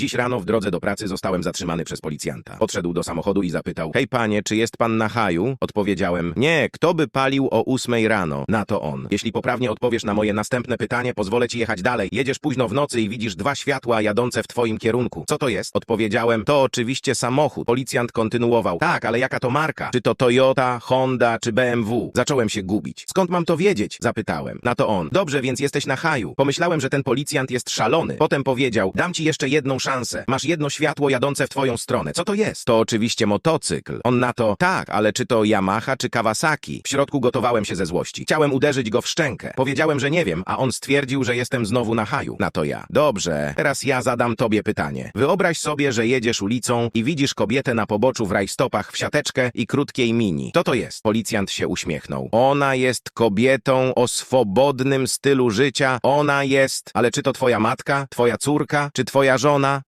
Dziś rano w drodze do pracy zostałem zatrzymany przez policjanta. Podszedł do samochodu i zapytał, hej panie, czy jest pan na haju? Odpowiedziałem, nie, kto by palił o ósmej rano? Na to on. Jeśli poprawnie odpowiesz na moje następne pytanie, pozwolę ci jechać dalej. Jedziesz późno w nocy i widzisz dwa światła jadące w twoim kierunku. Co to jest? Odpowiedziałem, to oczywiście samochód. Policjant kontynuował, tak, ale jaka to marka? Czy to Toyota, Honda czy BMW? Zacząłem się gubić. Skąd mam to wiedzieć? Zapytałem. Na to on. Dobrze, więc jesteś na haju. Pomyślałem, że ten policjant jest szalony. Potem powiedział, dam ci jeszcze jedną szansę. Masz jedno światło jadące w twoją stronę. Co to jest? To oczywiście motocykl. On na to, tak, ale czy to Yamaha czy Kawasaki? W środku gotowałem się ze złości. Chciałem uderzyć go w szczękę. Powiedziałem, że nie wiem, a on stwierdził, że jestem znowu na haju. Na to ja. Dobrze, teraz ja zadam tobie pytanie. Wyobraź sobie, że jedziesz ulicą i widzisz kobietę na poboczu w rajstopach w siateczkę i krótkiej mini. Co to jest? Policjant się uśmiechnął. Ona jest kobietą o swobodnym stylu życia. Ona jest... Ale czy to twoja matka, twoja córka, czy twoja żona?